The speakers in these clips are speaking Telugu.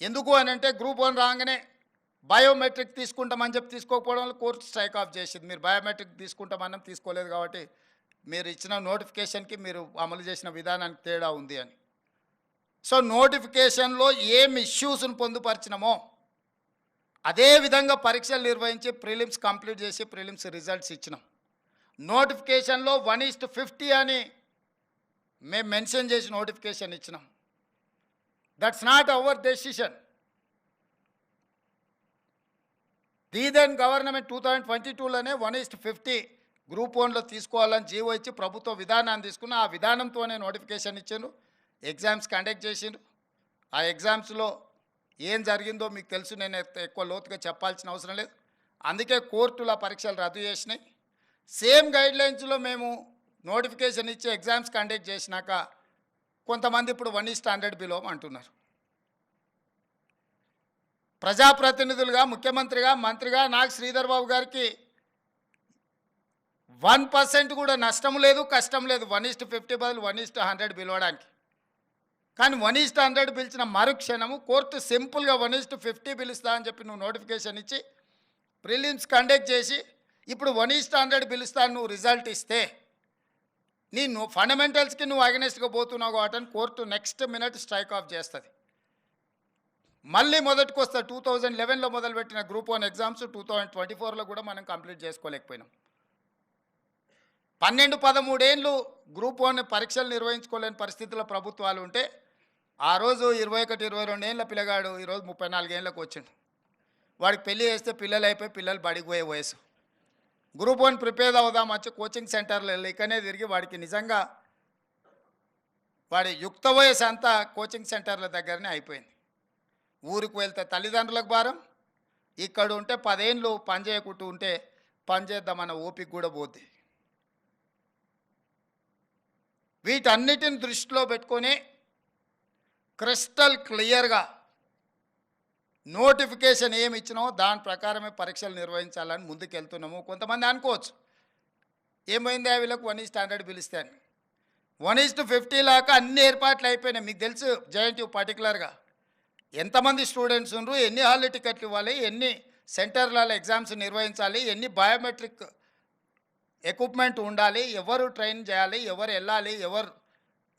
ఎందుకు అని అంటే గ్రూప్ వన్ రాగానే బయోమెట్రిక్ తీసుకుంటామని చెప్పి తీసుకోకపోవడం వల్ల కోర్టు స్ట్రైక్ ఆఫ్ చేసింది. మీరు బయోమెట్రిక్ తీసుకుంటామని తీసుకోలేదు కాబట్టి మీరు ఇచ్చిన నోటిఫికేషన్కి మీరు అమలు చేసిన విధానానికి తేడా ఉంది అని. సో నోటిఫికేషన్లో ఏం ఇష్యూస్ను పొందుపరిచినామో అదే విధంగా పరీక్షలు నిర్వహించి ప్రిలిమ్స్ కంప్లీట్ చేసి ప్రిలిమ్స్ రిజల్ట్స్ ఇచ్చినాం. నోటిఫికేషన్లో వన్ ఈస్ట్ ఫిఫ్టీ అని మేము మెన్షన్ చేసి నోటిఫికేషన్ ఇచ్చినాం. That's not our decision the then government two thousand twenty టూలోనే one is to fifty group వన్లో తీసుకోవాలని జీవో ఇచ్చి ప్రభుత్వ విధానాన్ని తీసుకున్న ఆ విధానంతోనే నోటిఫికేషన్ ఇచ్చాను ఎగ్జామ్స్ కండక్ట్ చేసిండు ఆ ఎగ్జామ్స్లో ఏం జరిగిందో మీకు తెలుసు నేను ఎక్కువ లోతుగా చెప్పాల్సిన అవసరం లేదు. అందుకే కోర్టుల పరీక్షలు రద్దు చేసినాయి. సేమ్ గైడ్లైన్స్లో మేము నోటిఫికేషన్ ఇచ్చి ఎగ్జామ్స్ కండక్ట్ చేసినాక కొంతమంది ఇప్పుడు వన్ స్టాండర్డ్ బిలో అంటున్నారు. ప్రజాప్రతినిధులుగా ముఖ్యమంత్రిగా మంత్రిగా నాకు శ్రీధర్ బాబు గారికి వన్ పర్సెంట్ కూడా నష్టం లేదు కష్టం లేదు. వన్ ఈస్ట్ ఫిఫ్టీ బదులు వన్ ఈస్ట్ హండ్రెడ్ పిలవడానికి కానీ వన్ ఈస్ట్ హండ్రెడ్ పిలిచిన మరుక్షణము కోర్టు సింపుల్గా వన్ ఈస్ట్ ఫిఫ్టీ పిలుస్తా అని చెప్పి నువ్వు నోటిఫికేషన్ ఇచ్చి ప్రిలిమ్స్ కండక్ట్ చేసి ఇప్పుడు వన్ ఈస్ట్ హండ్రెడ్ పిలుస్తా నువ్వు రిజల్ట్ ఇస్తే నీ నువ్వు ఫండమెంటల్స్కి నువ్వు అగనెస్ట్గా పోతున్నావు కాబట్టి court next minute strike off చేస్తుంది. మళ్ళీ మొదటికి వస్తా టూ థౌజండ్ లెవెన్లో మొదలుపెట్టిన group one exams two thousand twenty ఫోర్లో కూడా మనం కంప్లీట్ చేసుకోలేకపోయినాం. పన్నెండు పదమూడేళ్ళు గ్రూప్ వన్ పరీక్షలు నిర్వహించుకోలేని పరిస్థితుల్లో ప్రభుత్వాలు ఉంటే ఆ రోజు ఇరవై ఒకటి ఇరవై రెండు ఏళ్ళ పిల్లగాడు ఈరోజు ముప్పై నాలుగేళ్ళకి వచ్చిండు. వాడికి పెళ్ళి చేస్తే పిల్లలు అయిపోయి పిల్లలు బడికి పోయే వయసు. గ్రూప్ వన్ ప్రిపేర్ అవుదాం వచ్చి కోచింగ్ సెంటర్లో వెళ్ళి ఇక్కడనే తిరిగి వాడికి నిజంగా వాడి యుక్త వయసు అంతా కోచింగ్ సెంటర్ల దగ్గరనే అయిపోయింది. ఊరికి వెళ్తే తల్లిదండ్రులకు భారం ఇక్కడ ఉంటే పదేళ్ళు పని చేయకుంటూ ఉంటే పని చేద్దామన్న ఓపిక కూడా పోద్ది. వీటన్నిటిని దృష్టిలో పెట్టుకొని క్రిస్టల్ క్లియర్గా నోటిఫికేషన్ ఏమి ఇచ్చినామో దాని ప్రకారమే పరీక్షలు నిర్వహించాలని ముందుకెళ్తున్నాము. కొంతమంది అనుకోవచ్చు. ఏమైంది ఆ వీళ్ళకు? వన్ ఈస్ట్ హండ్రెడ్ పిలిస్తే అని వన్ ఈస్ట్ ఫిఫ్టీ లాగా అన్ని ఏర్పాట్లు అయిపోయినాయి. మీకు తెలుసు జేఎన్టీ పర్టికులర్గా. ఎంతమంది స్టూడెంట్స్ ఉన్నారు ఎన్ని హాల్ టికెట్లు ఇవ్వాలి? ఎన్ని సెంటర్లలో ఎగ్జామ్స్ నిర్వహించాలి? ఎన్ని బయోమెట్రిక్ ఎక్విప్మెంట్ ఉండాలి? ఎవరు ట్రైన్ చేయాలి? ఎవరు వెళ్ళాలి? ఎవరు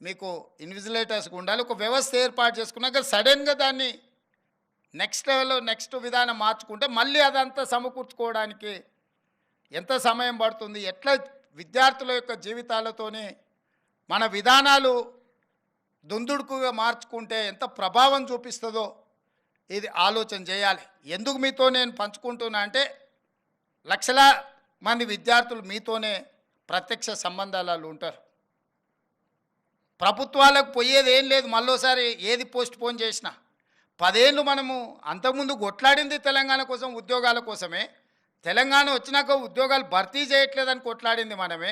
మీకు ఇన్విజిలేటర్స్కి ఉండాలి? ఒక వ్యవస్థ ఏర్పాటు చేసుకున్నాక సడన్గా దాన్ని నెక్స్ట్ లెవెల్లో నెక్స్ట్ విధానం మార్చుకుంటే మళ్ళీ అదంతా సమకూర్చుకోవడానికి ఎంత సమయం పడుతుంది ఎట్లా విద్యార్థుల యొక్క జీవితాలతోనే మన విధానాలు దుందుడుకుగా మార్చుకుంటే ఎంత ప్రభావం చూపిస్తుందో ఇది ఆలోచన చేయాలి. ఎందుకు మీతో నేను పంచుకుంటున్నా అంటే లక్షల మంది విద్యార్థులు మీతోనే ప్రత్యక్ష సంబంధాలు ఉంటారు. ప్రభుత్వాలకు పోయేది ఏం లేదు మళ్ళోసారి ఏది పోస్ట్ పోన్ చేసినా. పదేళ్ళు మనము అంతకుముందు కొట్లాడింది తెలంగాణ కోసం ఉద్యోగాల కోసమే. తెలంగాణ వచ్చినాక ఉద్యోగాలు భర్తీ చేయట్లేదని కొట్లాడింది మనమే.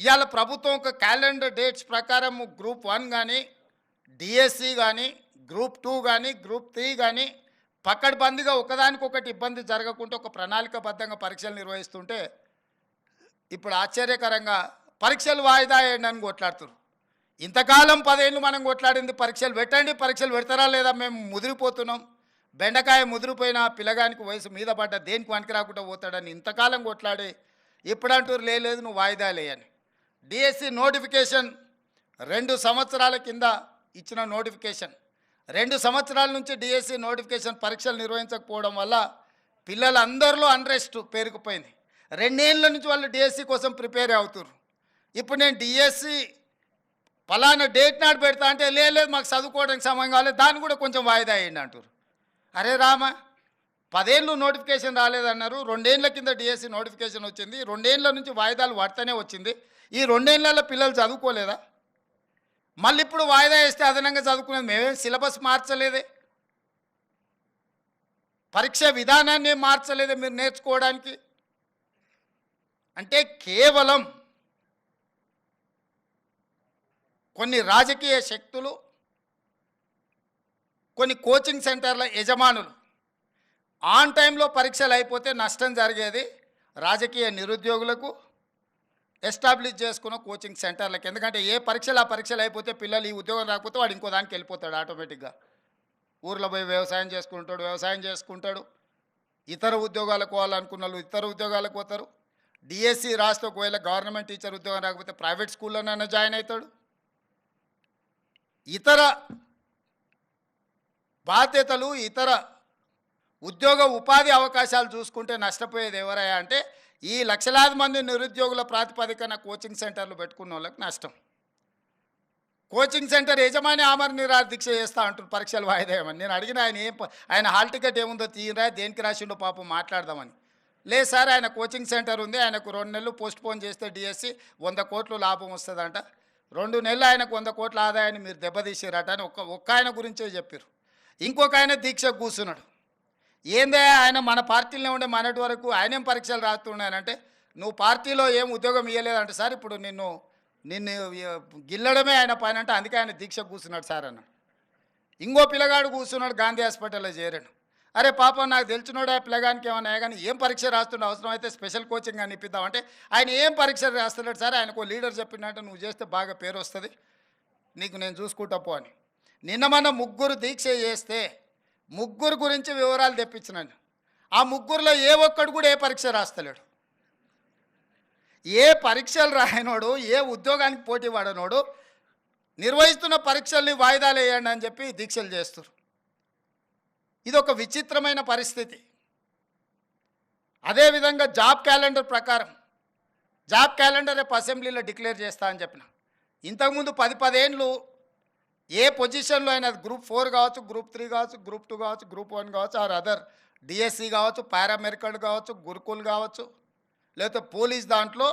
ఇవాళ ప్రభుత్వం ఒక క్యాలెండర్ డేట్స్ ప్రకారం గ్రూప్ వన్ కానీ డిఎస్సి కానీ గ్రూప్ టూ కానీ గ్రూప్ త్రీ కానీ పక్కడబందిగా ఒకదానికొకటి ఇబ్బంది జరగకుండా ఒక ప్రణాళికబద్ధంగా పరీక్షలు నిర్వహిస్తుంటే ఇప్పుడు ఆశ్చర్యకరంగా పరీక్షలు వాయిదా వేయండి అని కొట్లాడుతున్నారు ఇంతకాలం పదేళ్ళు మనం కొట్లాడింది పరీక్షలు పెట్టండి పరీక్షలు పెడతారా లేదా మేము ముదిరిపోతున్నాం. బెండకాయ ముదిరిపోయిన పిల్లగానికి వయసు మీద పడ్డ దేనికి వనికి రాకుండా పోతాడని ఇంతకాలం కొట్లాడి ఇప్పుడంటూరు లేదు నువ్వు వాయిదా లేయని. డిఎస్సి నోటిఫికేషన్ రెండు సంవత్సరాల కింద ఇచ్చిన నోటిఫికేషన్. రెండు సంవత్సరాల నుంచి డిఎస్సి నోటిఫికేషన్ పరీక్షలు నిర్వహించకపోవడం వల్ల పిల్లలందరిలో అన్రెస్ట్ పేరుకుపోయింది. రెండేళ్ళ నుంచి వాళ్ళు డిఎస్సి కోసం ప్రిపేర్ అవుతున్నారు ఇప్పుడు నేను డిఎస్సి ఫలానా డేట్ నాడు పెడతా అంటే లేదు మాకు చదువుకోవడానికి సమయం కాలేదు దాన్ని కూడా కొంచెం వాయిదా అయ్యండి అంటారు. అరే రామ పదేళ్ళు నోటిఫికేషన్ రాలేదన్నారు రెండేళ్ళ కింద డిఎస్సి నోటిఫికేషన్ వచ్చింది రెండేళ్ళ నుంచి వాయిదాలు పడతానే వచ్చింది ఈ రెండేళ్ళలో పిల్లలు చదువుకోలేదా? మళ్ళీ ఇప్పుడు వాయిదా వేస్తే అదనంగా చదువుకునేది మేమేం సిలబస్ మార్చలేదే. పరీక్ష విధానాన్ని మార్చలేదే మీరు నేర్చుకోవడానికి. అంటే కేవలం కొన్ని రాజకీయ శక్తులు కొన్ని కోచింగ్ సెంటర్ల యజమానులు. ఆన్ టైంలో పరీక్షలు అయిపోతే నష్టం జరిగేది రాజకీయ నిరుద్యోగులకు ఎస్టాబ్లిష్ చేసుకున్న కోచింగ్ సెంటర్లకు. ఎందుకంటే ఏ పరీక్షలు ఆ పరీక్షలు అయిపోతే పిల్లలు ఈ ఉద్యోగం రాకపోతే వాడు ఇంకో దానికి వెళ్ళిపోతాడు ఆటోమేటిక్గా ఊర్లో పోయి వ్యవసాయం చేసుకుంటాడు వ్యవసాయం చేసుకుంటాడు. ఇతర ఉద్యోగాలకు పోవాలనుకున్న వాళ్ళు ఇతర ఉద్యోగాలకు పోతారు. డిఎస్సి రాస్తే ఒకవేళ గవర్నమెంట్ టీచర్ ఉద్యోగం రాకపోతే ప్రైవేట్ స్కూల్లోనైనా జాయిన్ అవుతాడు. ఇతర బాధ్యతలు ఇతర ఉద్యోగ ఉపాధి అవకాశాలు చూసుకుంటే నష్టపోయేది ఎవరయ్యా అంటే ఈ లక్షలాది మంది నిరుద్యోగుల ప్రాతిపదికన కోచింగ్ సెంటర్లు పెట్టుకున్న వాళ్ళకి నష్టం. కోచింగ్ సెంటర్ యజమాని ఆమర నిరాదీక్ష దీక్ష చేస్తా అంటారు పరీక్షలు వాయిదేయమని నేను అడిగిన ఆయన ఏం ఆయన హాల్ టికెట్ ఏముందో తీయరా దేనికి రాసిండో పాపం మాట్లాడదామని. లేదు సార్ ఆయన కోచింగ్ సెంటర్ ఉంది ఆయనకు రెండు నెలలు పోస్ట్ పోన్ చేస్తే డిఎస్సి వంద కోట్లు లాభం వస్తుందంట. రెండు నెలలు ఆయనకు వంద కోట్ల ఆదాయాన్ని మీరు దెబ్బతీసిరట అని ఒక్క ఒక్క ఆయన గురించే చెప్పారు ఇంకొక ఆయన దీక్ష కూర్చున్నాడు. ఏందే ఆయన మన పార్టీలో ఉండే మనటి వరకు ఆయనేం పరీక్షలు రాస్తున్నాయనంటే నువ్వు పార్టీలో ఏం ఉద్యోగం ఇవ్వలేదంటే సార్ ఇప్పుడు నిన్ను నిన్ను గిల్లడమే ఆయన పని అంటే అందుకే ఆయన దీక్ష కూర్చున్నాడు సార్ అన్నాడు. ఇంకో పిల్లగాడు కూర్చున్నాడు గాంధీ హాస్పిటల్లో చేరాడు. అరే పాపం నాకు తెలిసినోడే పిల్లగానికి ఏమన్నా కానీ ఏం పరీక్ష రాస్తుండే అవసరం అయితే స్పెషల్ కోచింగ్ అని ఇప్పిద్దాం. అంటే ఆయన ఏం పరీక్ష రాస్తున్నాడు సార్ ఆయనకు లీడర్ చెప్పిందంటే నువ్వు చేస్తే బాగా పేరు వస్తుంది. నీకు నేను చూసుకుంటాపో అని. నిన్న మన ముగ్గురు దీక్ష చేస్తే ముగ్గురు గురించి వివరాలు తెప్పించినాను ఆ ముగ్గురులో ఏ ఒక్కడు కూడా ఏ పరీక్ష రాస్తలేడు. ఏ పరీక్షలు రాయనోడు ఏ ఉద్యోగానికి పోటీ పడనోడు నిర్వహిస్తున్న పరీక్షల్ని వాయిదాలు వేయండి అని చెప్పి దీక్షలు చేస్తారు ఇది ఒక విచిత్రమైన పరిస్థితి. అదేవిధంగా జాబ్ క్యాలెండర్ ప్రకారం జాబ్ క్యాలెండర్ రేపు అసెంబ్లీలో డిక్లేర్ చేస్తా అని చెప్పిన. ఇంతకుముందు పది పదేళ్ళు ఏ పొజిషన్లో అయినా గ్రూప్ ఫోర్ కావచ్చు గ్రూప్ త్రీ కావచ్చు గ్రూప్ టూ కావచ్చు గ్రూప్ వన్ కావచ్చు ఆర్ అదర్ డిఎస్సి కావచ్చు పారామెడికల్ కావచ్చు గురుకుల్ కావచ్చు లేకపోతే పోలీస్ దాంట్లో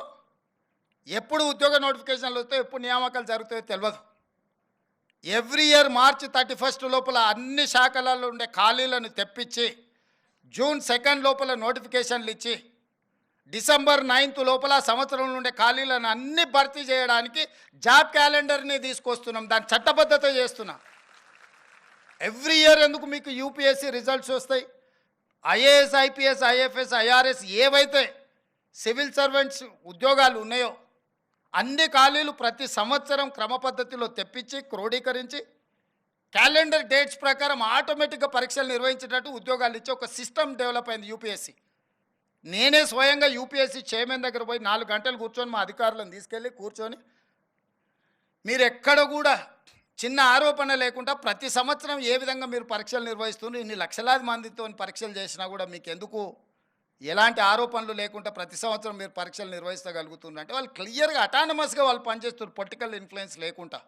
ఎప్పుడు ఉద్యోగ నోటిఫికేషన్లు వస్తాయో ఎప్పుడు నియామకాలు జరుగుతాయో తెలియదు. Every year March thirty first లోపల అన్ని శాఖలలో ఉండే ఖాళీలను తెప్పించి జూన్ సెకండ్ లోపల నోటిఫికేషన్లు ఇచ్చి డిసెంబర్ నైన్త్ లోపల సంవత్సరం నుండి ఖాళీలను అన్ని భర్తీ చేయడానికి జాబ్ క్యాలెండర్ని తీసుకొస్తున్నాం. దాని చట్టబద్ధత చేస్తున్నాం. ఎవ్రీ ఇయర్ ఎందుకు మీకు యూపీఎస్సీ రిజల్ట్స్ వస్తాయి? ఐఏఎస్ ఐపీఎస్ ఐఎఫ్ఎస్ ఐఆర్ఎస్ ఏవైతే సివిల్ సర్వెంట్స్ ఉద్యోగాలు ఉన్నాయో అన్ని ఖాళీలు ప్రతి సంవత్సరం క్రమ పద్ధతిలో తెప్పించి క్రోడీకరించి క్యాలెండర్ డేట్స్ ప్రకారం ఆటోమేటిక్గా పరీక్షలు నిర్వహించేటట్టు ఉద్యోగాలు ఇచ్చి ఒక సిస్టమ్ డెవలప్ అయింది యూపీఎస్సీ. నేనే స్వయంగా యూపీఎస్సీ చైర్మన్ దగ్గర పోయి నాలుగు గంటలు కూర్చొని మా అధికారులను తీసుకెళ్ళి కూర్చొని మీరు ఎక్కడ కూడా చిన్న ఆరోపణ లేకుండా ప్రతి సంవత్సరం ఏ విధంగా మీరు పరీక్షలు నిర్వహిస్తున్నారు ఇన్ని లక్షలాది మందితో పరీక్షలు చేసినా కూడా మీకు ఎందుకు ఎలాంటి ఆరోపణలు లేకుండా ప్రతి సంవత్సరం మీరు పరీక్షలు నిర్వహించగలుగుతున్నారంటే వాళ్ళు క్లియర్గా అటానమస్గా వాళ్ళు పనిచేస్తున్నారు పొలిటికల్ ఇన్ఫ్లుయెన్స్ లేకుండా.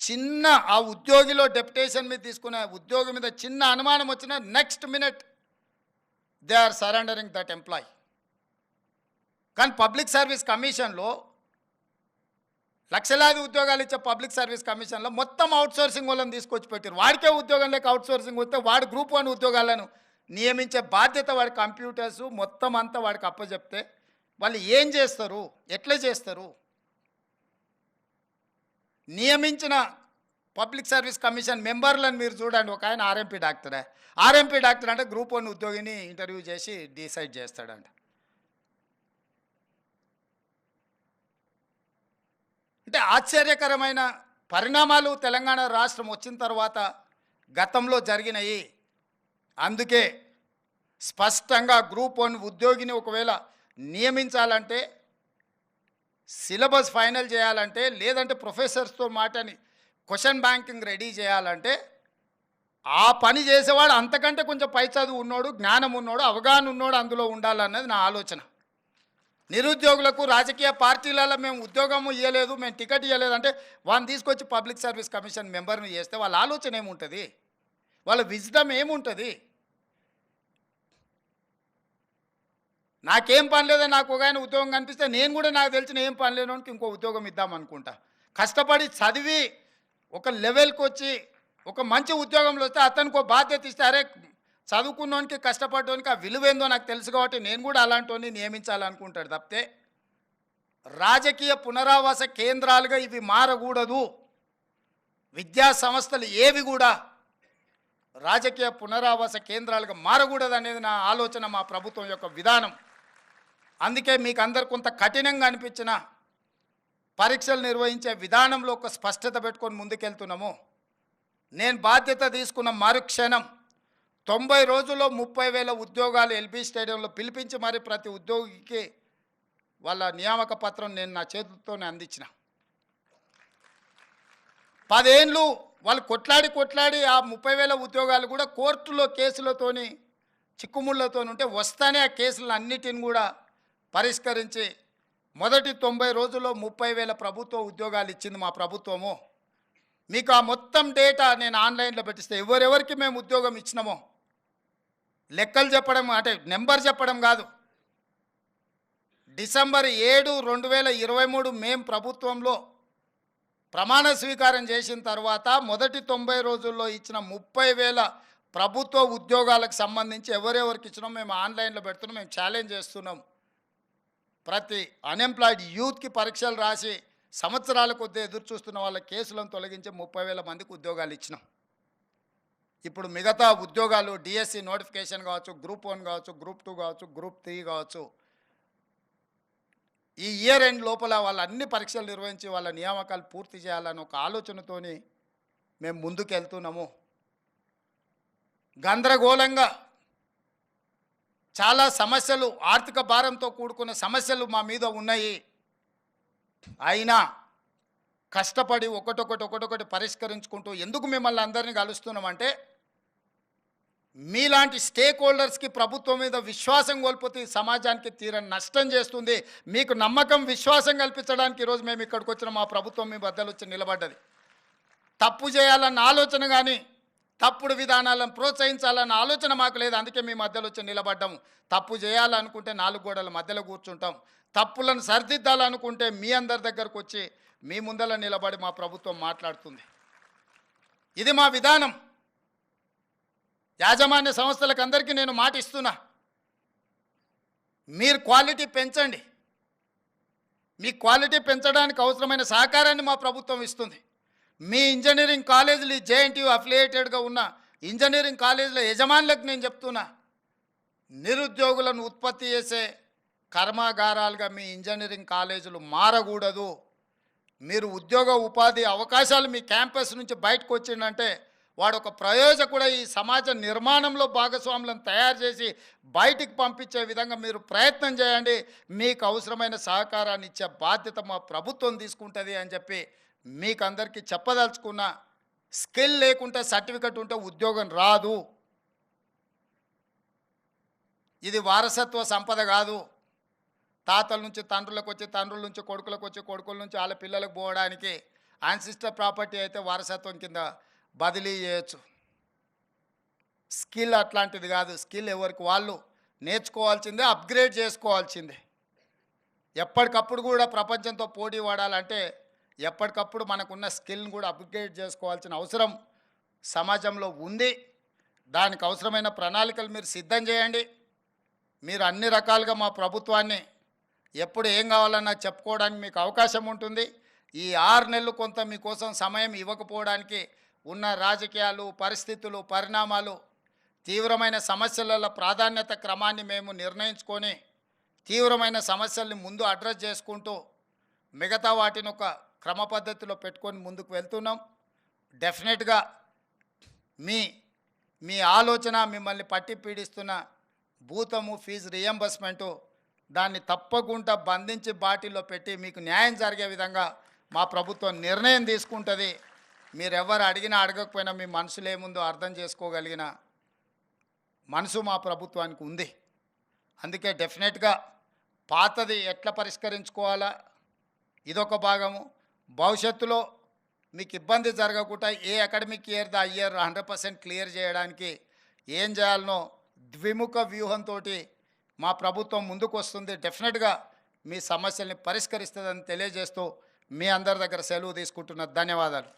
చిన్న ఆ ఉద్యోగిలో డెప్యుటేషన్ మీద తీసుకునే ఉద్యోగి మీద చిన్న అనుమానం వచ్చినా next minute they are surrendering that employ. కానీ పబ్లిక్ సర్వీస్ కమిషన్లో లక్షలాది ఉద్యోగాలు ఇచ్చే పబ్లిక్ సర్వీస్ కమిషన్లో మొత్తం అవుట్సోర్సింగ్ వాళ్ళని తీసుకొచ్చి పెట్టారు వాడికే ఉద్యోగం లేక అవుట్సోర్సింగ్ వస్తే వాడు గ్రూప్ వన్ ఉద్యోగాలను నియమించే బాధ్యత వాడి కంప్యూటర్స్ మొత్తం అంతా వాడికి అప్పచెప్తే వాళ్ళు ఏం చేస్తారు? ఎట్లా చేస్తారు? నియమించిన పబ్లిక్ సర్వీస్ కమిషన్ మెంబర్లను మీరు చూడండి. ఒక ఆయన ఆర్ఎంపీ డాక్టరే. ఆర్ఎంపీ డాక్టర్ అంటే గ్రూప్ వన్ ఉద్యోగిని ఇంటర్వ్యూ చేసి డిసైడ్ చేస్తాడంట. అంటే ఆశ్చర్యకరమైన పరిణామాలు తెలంగాణ రాష్ట్రం వచ్చిన తర్వాత గతంలో జరిగినాయి. అందుకే స్పష్టంగా గ్రూప్ వన్ ఉద్యోగిని ఒకవేళ నియమించాలంటే సిలబస్ ఫైనల్ చేయాలంటే లేదంటే ప్రొఫెసర్స్తో మాటని క్వశ్చన్ బ్యాంకింగ్ రెడీ చేయాలంటే ఆ పని చేసేవాడు అంతకంటే కొంచెం పై చదువు ఉన్నోడు జ్ఞానం ఉన్నోడు అవగాహన ఉన్నోడు అందులో ఉండాలన్నది నా ఆలోచన. నిరుద్యోగులకు రాజకీయ పార్టీలలో మేము ఉద్యోగం ఇవ్వలేదు మేము టికెట్ ఇవ్వలేదు అంటే వాళ్ళని తీసుకొచ్చి పబ్లిక్ సర్వీస్ కమిషన్ మెంబర్ని చేస్తే వాళ్ళ ఆలోచన ఏముంటుంది? వాళ్ళ విజ్డమ్ ఏముంటుంది? నాకేం పనిలేదో నాకు ఒక ఆయన ఉద్యోగం కనిపిస్తే నేను కూడా నాకు తెలిసిన ఏం పని లేనోనికి ఇంకో ఉద్యోగం ఇద్దాం అనుకుంటా. కష్టపడి చదివి ఒక లెవెల్కి వచ్చి ఒక మంచి ఉద్యోగంలో వస్తే అతనికి ఒక బాధ్యత ఇస్తే అరే చదువుకున్నోనికి కష్టపడడానికి ఆ విలువేందో నాకు తెలుసు కాబట్టి నేను కూడా అలాంటి నియమించాలనుకుంటాడు తప్పితే రాజకీయ పునరావాస కేంద్రాలుగా ఇవి మారకూడదు. విద్యా సంస్థలు ఏవి కూడా రాజకీయ పునరావాస కేంద్రాలుగా మారకూడదు అనేది నా ఆలోచన మా ప్రభుత్వం యొక్క విధానం. అందుకే మీకు అందరు కొంత కఠినంగా అనిపించిన పరీక్షలు నిర్వహించే విధానంలో ఒక స్పష్టత పెట్టుకొని ముందుకెళ్తున్నాము. నేను బాధ్యత తీసుకున్న మరుక్షణం తొంభై రోజుల్లో ముప్పై వేల ఉద్యోగాలు ఎల్బీ స్టేడియంలో పిలిపించి మరి ప్రతి ఉద్యోగికి వాళ్ళ నియామక పత్రం నేను నా చేతులతోనే అందించిన. పదేళ్ళు వాళ్ళు కొట్లాడి కొట్లాడి ఆ ముప్పై వేల ఉద్యోగాలు కూడా కోర్టులో కేసులతోని చిక్కుముళ్ళతో ఉంటే వస్తానే ఆ కేసులను అన్నిటిని కూడా పరిష్కరించి మొదటి తొంభై రోజుల్లో ముప్పై వేల ప్రభుత్వ ఉద్యోగాలు ఇచ్చింది మా ప్రభుత్వము. మీకు ఆ మొత్తం డేటా నేను ఆన్లైన్లో పెట్టిస్తే ఎవరెవరికి మేము ఉద్యోగం ఇచ్చినామో లెక్కలు చెప్పడం అంటే నెంబర్ చెప్పడం కాదు. డిసెంబర్ ఏడు రెండు వేల ఇరవై మూడు మేము ప్రభుత్వంలో ప్రమాణ స్వీకారం చేసిన తర్వాత మొదటి తొంభై రోజుల్లో ఇచ్చిన ముప్పై వేల ప్రభుత్వ ఉద్యోగాలకు సంబంధించి ఎవరెవరికి ఇచ్చినాం మేము ఆన్లైన్లో పెడుతున్నాం మేము ఛాలెంజ్ చేస్తున్నాం. ప్రతి అన్ఎంప్లాయిడ్ యూత్కి పరీక్షలు రాసి సంవత్సరాల కొద్దీ ఎదురు చూస్తున్న వాళ్ళ కేసులను తొలగించి ముప్పై వేల మందికి ఉద్యోగాలు ఇచ్చినాం. ఇప్పుడు మిగతా ఉద్యోగాలు డిఎస్సి నోటిఫికేషన్ కావచ్చు గ్రూప్ వన్ కావచ్చు గ్రూప్ టూ కావచ్చు గ్రూప్ త్రీ కావచ్చు ఈ ఇయర్ ఎండ్ లోపల వాళ్ళ అన్ని పరీక్షలు నిర్వహించి వాళ్ళ నియామకాలు పూర్తి చేయాలని ఒక ఆలోచనతోని మేము ముందుకు వెళ్తున్నాము గందరగోళంగా చాలా సమస్యలు ఆర్థిక భారంతో కూడుకున్న సమస్యలు మా మీద ఉన్నాయి. అయినా కష్టపడి ఒకటొకటి ఒకటొకటి పరిష్కరించుకుంటూ ఎందుకు మిమ్మల్ని అందరినీ కలుస్తున్నామంటే మీలాంటి స్టేక్ హోల్డర్స్కి ప్రభుత్వం మీద విశ్వాసం కోల్పోతే సమాజానికి తీరని నష్టం చేస్తుంది. మీకు నమ్మకం విశ్వాసం కల్పించడానికి ఈరోజు మేము ఇక్కడికి వచ్చిన. మా ప్రభుత్వం మీ బద్దలు వచ్చి నిలబడ్డది. తప్పు చేయాలన్న ఆలోచన కానీ తప్పుడు విధానాలను ప్రోత్సహించాలన్న ఆలోచన మాకు లేదు. అందుకే మీ మధ్యలో వచ్చి నిలబడ్డాము. తప్పు చేయాలనుకుంటే నాలుగు గోడల మధ్యలో కూర్చుంటాం. తప్పులను సరిదిద్దాలనుకుంటే మీ అందరి దగ్గరకు వచ్చి మీ ముందర నిలబడి మా ప్రభుత్వం మాట్లాడుతుంది. ఇది మా విధానం. యాజమాన్య సంస్థలకు అందరికీ నేను మాట ఇస్తున్నా. మీరు క్వాలిటీ పెంచండి. మీ క్వాలిటీ పెంచడానికి అవసరమైన సహకారాన్ని మా ప్రభుత్వం ఇస్తుంది. మీ ఇంజనీరింగ్ కాలేజీలు జేఎన్టీయూ అఫిలియేటెడ్గా ఉన్న ఇంజనీరింగ్ కాలేజీల యజమానులకు నేను చెప్తున్నా. నిరుద్యోగులను ఉత్పత్తి చేసే కర్మాగారాలుగా మీ ఇంజనీరింగ్ కాలేజీలు మారకూడదు. మీరు ఉద్యోగ ఉపాధి అవకాశాలు మీ క్యాంపస్ నుంచి బయటకు వచ్చిందంటే వాడు ఒక ప్రయోజకుడ ఈ సమాజ నిర్మాణంలో భాగస్వాములను తయారు చేసి బయటికి పంపించే విధంగా మీరు ప్రయత్నం చేయండి. మీకు అవసరమైన సహకారాన్ని ఇచ్చే బాధ్యత మా ప్రభుత్వం తీసుకుంటుంది అని చెప్పి మీకు అందరికీ చెప్పదలుచుకున్న స్కిల్ లేకుంటే సర్టిఫికెట్ ఉంటే ఉద్యోగం రాదు. ఇది వారసత్వ సంపద కాదు. తాతల నుంచి తండ్రులకు వచ్చి తండ్రుల నుంచి కొడుకులకు వచ్చి కొడుకుల నుంచి వాళ్ళ పిల్లలకు పోవడానికి ఆన్సిస్టర్ ప్రాపర్టీ అయితే వారసత్వం కింద బదిలీ చేయొచ్చు. స్కిల్ అట్లాంటిది కాదు. స్కిల్ ఎవరికి వాళ్ళు నేర్చుకోవాల్సిందే అప్గ్రేడ్ చేసుకోవాల్సిందే. ఎప్పటికప్పుడు కూడా ప్రపంచంతో పోటీ పడాలంటే ఎప్పటికప్పుడు మనకున్న స్కిల్ని కూడా అప్గ్రేడ్ చేసుకోవాల్సిన అవసరం సమాజంలో ఉంది. దానికి అవసరమైన ప్రణాళికలు మీరు సిద్ధం చేయండి. మీరు అన్ని రకాలుగా మా ప్రభుత్వాన్ని ఎప్పుడు ఏం కావాలన్నా చెప్పుకోవడానికి మీకు అవకాశం ఉంటుంది. ఈ ఆరు నెలలు కొంత మీకోసం సమయం ఇవ్వకపోవడానికి ఉన్న రాజకీయాలు పరిస్థితులు పరిణామాలు తీవ్రమైన సమస్యల ప్రాధాన్యత క్రమాన్ని మేము నిర్ణయించుకొని తీవ్రమైన సమస్యల్ని ముందు అడ్రస్ చేసుకుంటూ మిగతా వాటిని ఒక క్రమ పద్ధతిలో పెట్టుకొని ముందుకు వెళ్తున్నాం. డెఫినెట్గా మీ మీ ఆలోచన మిమ్మల్ని పట్టి పీడిస్తున్న భూతము ఫీజు రియంబర్స్మెంటు దాన్ని తప్పకుండా బంధించి బాటిల్లో పెట్టి మీకు న్యాయం జరిగే విధంగా మా ప్రభుత్వం నిర్ణయం తీసుకుంటుంది. మీరెవరు అడిగినా అడగకపోయినా మీ మనసులో ఏముందో అర్థం చేసుకోగలిగిన మనసు మా ప్రభుత్వానికి ఉంది. అందుకే డెఫినెట్గా పాతది ఎట్లా పరిష్కరించుకోవాలా? ఇదొక భాగము. భవిష్యత్తులో మీకు ఇబ్బంది జరగకుండా ఏ academic year the year hundred percent clear చేయడానికి ఏం చేయాలనో ద్విముఖ వ్యూహంతో మా ప్రభుత్వం ముందుకు వస్తుంది డెఫినెట్గా మీ సమస్యల్ని పరిష్కరిస్తుందని తెలియజేస్తూ మీ అందరి దగ్గర సెలవు తీసుకుంటున్న ధన్యవాదాలు.